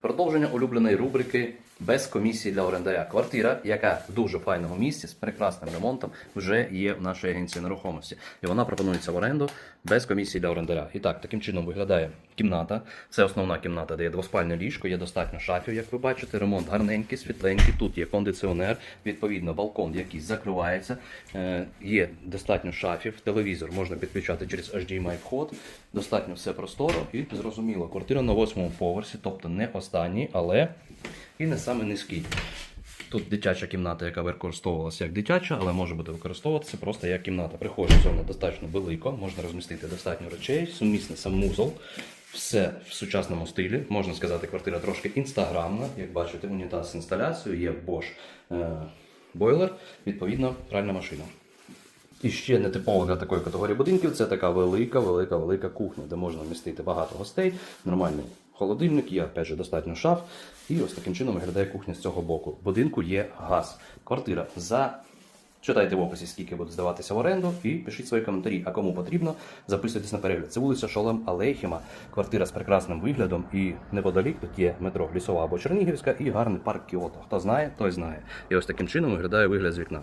Продовження улюбленої рубрики без комісії для орендаря. Квартира, яка в дуже файному місці з прекрасним ремонтом, вже є в нашій агенції нерухомості. І вона пропонується в оренду без комісії для орендаря. І так, таким чином виглядає кімната. Це основна кімната, де є двоспальне ліжко, є достатньо шафів, як ви бачите. Ремонт гарненький, світленький. Тут є кондиціонер, відповідно, балкон, який закривається. Е, є достатньо шафів, телевізор можна підключати через HDMI вход. Достатньо все просторо і зрозуміло. Квартира на восьмому поверсі, тобто не останній, але і не саме низький. Тут дитяча кімната, яка використовувалася як дитяча, але може бути використовуватися просто як кімната. Прихожа зона достатньо велика, можна розмістити достатньо речей, сумісний санвузол. Все в сучасному стилі. Можна сказати, квартира трошки інстаграмна. Як бачите, унітаз з інсталяцією, є Bosch е, бойлер, відповідно, пральна машина. І ще не типово для такої категорії будинків це така велика, велика, велика кухня, де можна вмістити багато гостей, нормальний холодильник, є опять же, достатньо шаф. І ось таким чином виглядає кухня з цього боку. В будинку є газ. Квартира за. Читайте в описі, скільки буде здаватися в оренду, і пишіть свої коментарі. А кому потрібно, записуйтесь на перегляд. Це вулиця Шолем Алейхіма, квартира з прекрасним виглядом. І неподалік тут є метро Лісова або Чернігівська і гарний парк Кіото. Хто знає, той знає. І ось таким чином виглядає вигляд з вікна.